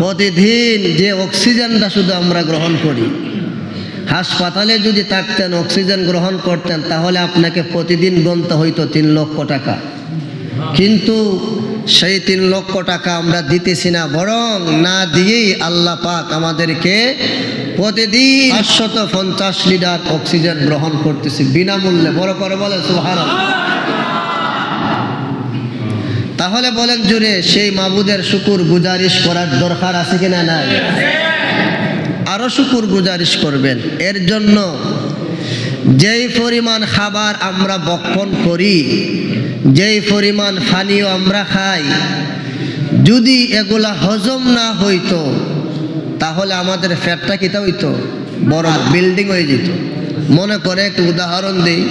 প্রতিদিন যে অক্সিজেনটা শুধু আমরা গ্রহণ করি, হাসপাতালে যদি থাকতেন, অক্সিজেন গ্রহণ করতেন, তাহলে আপনাকে প্রতিদিন গুনতে হইতো তিন লক্ষ টাকা। কিন্তু সেই তিন লক্ষ টাকা আমরা দিতেছি না, বরং না দিয়েই আল্লাহ পাক আমাদেরকে প্রতিদিন পাঁচশত পঞ্চাশ লিটার অক্সিজেন গ্রহণ করতেছি বিনামূল্যে। বড় করে বলে সুহার তাহলে বলেন জুড়ে, সেই মাবুদের শুকুর গুজারিশ করার দরকার আছে কিনা নাই? আরও শুকুর গুজারিশ করবেন। এর জন্য যেই পরিমাণ খাবার আমরা বক্ষণ করি, যেই পরিমাণ পানীয় আমরা খাই, যদি এগুলা হজম না হইতো, তাহলে আমাদের ফ্যাটটা কিতা হইতো? বড় বিল্ডিং হয়ে যেত। মনে করে একটু উদাহরণ দিই।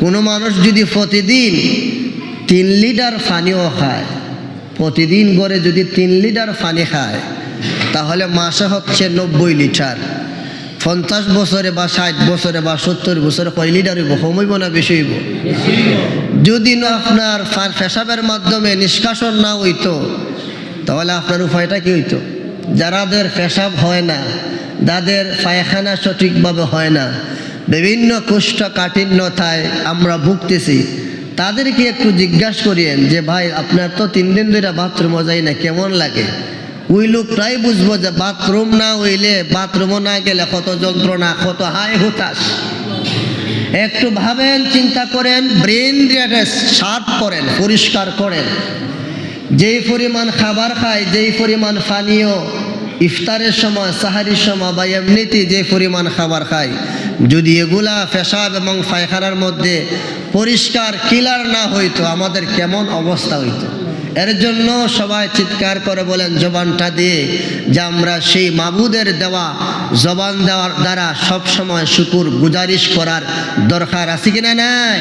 কোনো মানুষ যদি প্রতিদিন তিন লিটার পানিও খায়। প্রতিদিন গড়ে যদি তিন লিটার পানি খায়, তাহলে মাসে হচ্ছে নব্বই লিটার। পঞ্চাশ বছরে বা ষাট বছরে বা সত্তর বছরে কয় লিটার হইব? কমইব না বেশি হইব? যদি না আপনার পেশাবের মাধ্যমে নিষ্কাশন না হইতো, তাহলে আপনার উপায়টা কি হইতো? যারাদের পেশাব হয় না যাদের পায়খানা সঠিকভাবে হয় না। বিভিন্ন কুষ্ঠ কোষ্ঠকাঠিন্যতায় আমরা ভুগতেছি। তাদেরকে একটু জিজ্ঞাসা করিয়েন যে, ভাই, আপনার তো তিন দিন ধরে বাথরুমও যাই না, কেমন লাগে? ওই লোক প্রায় বুঝব যে বাথরুম না হইলে বাথরুমও না গেলে কত যন্ত্রণা, কত হাই হুতাশ। একটু ভাবেন, চিন্তা করেন, ব্রেন দিয়ে শার্প করেন, পরিষ্কার করেন। যেই পরিমাণ খাবার খায়, যেই পরিমাণ পানীয় ইফতারের সময়, সাহারির সময় বা এমনিতে যে পরিমাণ খাবার খায়, যদি এগুলা পেশাব এবং পায়খানার মধ্যে পরিষ্কার কিলার না হইতো, আমাদের কেমন অবস্থা হইতো? এর জন্য সবাই চিৎকার করে বলেন, জবানটা দিয়ে যে আমরা সেই মাবুদের দেওয়া, জবান দেওয়ার দ্বারা সবসময় শুকুর, গুজারিশ করার দরকার আছে কিনা নাই?